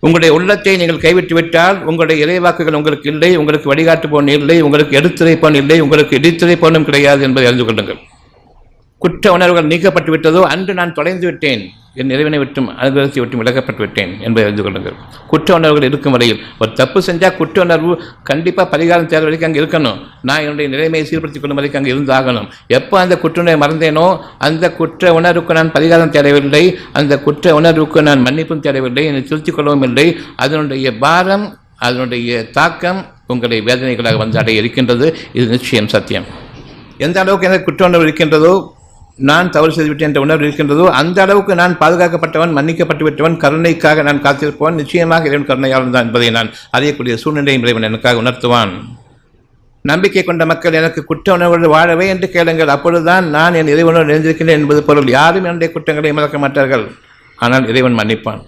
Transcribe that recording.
உங்களுடைய உள்ளத்தை நீங்கள் கைவிட்டுவிட்டால் உங்களுடைய இறைவாக்குகள் உங்களுக்கு இல்லை உங்களுக்கு வழிகாட்டுபவன் இல்லை உங்களுக்கு எடுத்துரைப்பான் இல்லை உங்களுக்கு இடித்துரைப்பவனும் கிடையாது என்பதை அறிந்து கொள்ளுங்கள். குற்ற உணர்வுகள் நீக்கப்பட்டு விட்டதோ அன்று நான் தொலைந்து விட்டேன். என் இறைவனை விட்டும் அனுகிரகத்தை விட்டும் விலகப்பட்டு விட்டேன் என்பதை அறிந்து கொள்ளுங்கள். குற்ற உணர்வுகள் இருக்கும் வரையில் ஒரு தப்பு செஞ்சால் குற்ற உணர்வு கண்டிப்பாக பரிகாரம் தேவை வரைக்கும் அங்கே இருக்கணும். நான் என்னுடைய நிலைமையை சீர்படுத்திக் கொள்ளும் வரைக்கும் அங்கே இருந்தாகணும். எப்போ அந்த குற்றுணர்வை மறந்தேனோ அந்த குற்ற உணர்வுக்கு நான் பரிகாரம் தேடவில்லை அந்த குற்ற உணர்வுக்கு நான் மன்னிப்பும் தேடவில்லை என்னை திருத்திக் கொள்ளவும் இல்லை. அதனுடைய பாரம் அதனுடைய தாக்கம் உங்களுடைய வேதனைகளாக வந்து அடைய இருக்கின்றது. இது நிச்சயம் சத்தியம். எந்த அளவுக்கு எனக்கு குற்ற உணர்வு இருக்கின்றதோ நான் தவறு செய்துவிட்டேன் என்ற உணர்வு இருக்கின்றதோ அந்த அளவுக்கு நான் பாதுகாக்கப்பட்டவன் மன்னிக்கப்பட்டு விட்டவன் கருணைக்காக நான் காத்திருப்பவன் நிச்சயமாக இறைவன் கருணையாளன் தான் என்பதை நான் அறியக்கூடிய சூழ்நிலையும் இறைவன் எனக்காக உணர்த்துவான். நம்பிக்கை கொண்ட மக்கள் எனக்கு குற்ற உணர்வுகள் வாழவே என்று கேளுங்கள். அப்பொழுதுதான் நான் என் இறைவனோடு நிறைந்திருக்கிறேன் என்பது பொருள். யாரும் என்னுடைய குற்றங்களை மறக்க மாட்டார்கள். ஆனால் இறைவன் மன்னிப்பான்.